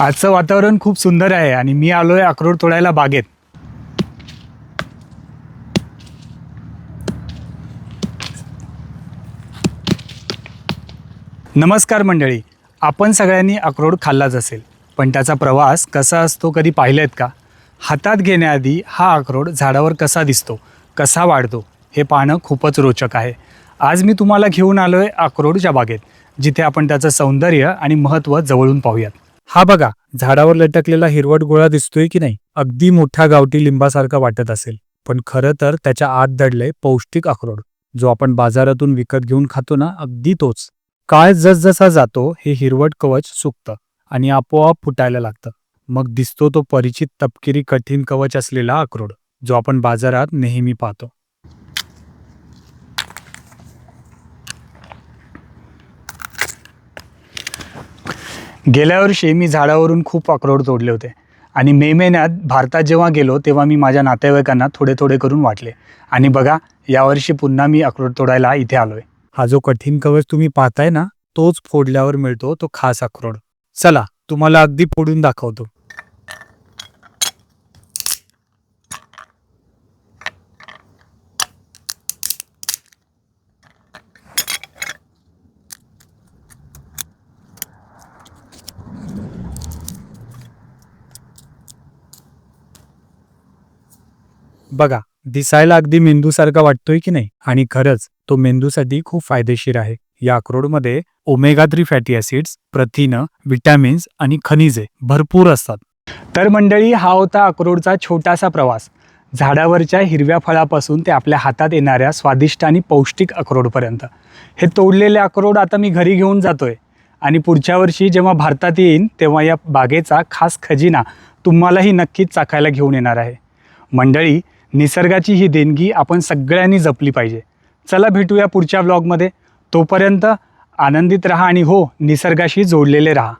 आजचं वातावरण खूप सुंदर आहे आणि मी आलो आहे अक्रोड तोडायला बागेत. नमस्कार मंडळी आपण सगळ्यांनी अक्रोड खाल्लाच असेल पण त्याचा प्रवास कसा असतो कधी पाहिलेत का? हातात घेण्याआधी हा अक्रोड झाडावर कसा दिसतो कसा वाढतो हे पाहणं खूपच रोचक आहे. आज मी तुम्हाला घेऊन आलो आहे अक्रोडच्या बागेत जिथे आपण त्याचं सौंदर्य आणि महत्त्व जवळून पाहूयात. हा बघा झाडावर लटकलेला हिरवट गोळा दिसतोय की नाही अगदी मोठ्या गावठी लिंबासारखा वाटत असेल. पण खरं तर त्याच्या आत दडलंय पौष्टिक अक्रोड जो आपण बाजारातून विकत घेऊन खातो ना अगदी तोच. काळ जसजसा जातो हे हिरवट कवच सुकतं आणि आपोआप फुटायला लागतं. मग दिसतो तो परिचित तपकिरी कठीण कवच असलेला अक्रोड जो आपण बाजारात नेहमी पाहतो. गेल्या वर्षी मी झाडावरून खूप अक्रोड तोडले होते. आणि मे महिन्यात भारतात जेव्हा गेलो तेव्हा मी माझ्या नातेवाईकांना थोडे थोडे करून वाटले. आणि बघा यावर्षी पुन्हा मी अक्रोड तोडायला इथे आलोय. हा जो कठीण कवच तुम्ही पाहताय ना तोच फोडल्यावर मिळतो तो खास अक्रोड. चला तुम्हाला अगदी फोडून दाखवतो. बघा दिसायला अगदी मेंदूसारखा वाटतोय की नाही? आणि खरंच तो मेंदूसाठी खूप फायदेशीर आहे. या अक्रोडमध्ये ओमेगा थ्री फॅटी ऍसिड्स प्रथिनं विटॅमिन्स आणि खनिजे भरपूर असतात. तर मंडळी हा होता अक्रोडचा छोटासा प्रवास. झाडावरच्या हिरव्या फळापासून ते आपल्या हातात येणाऱ्या स्वादिष्ट आणि पौष्टिक अक्रोडपर्यंत. हे तोडलेले अक्रोड आता मी घरी घेऊन जातोय. आणि पुढच्या वर्षी जेव्हा भारतात येईन तेव्हा या बागेचा खास खजिना तुम्हालाही नक्कीच चाखायला घेऊन येणार आहे. मंडळी निसर्गाची ही देणगी आपण सगळ्यांनी जपली पाहिजे. चला भेटूया पुढच्या व्लॉगमध्ये तोपर्यंत आनंदित रहा आणि हो निसर्गाशी जोडलेले रहा.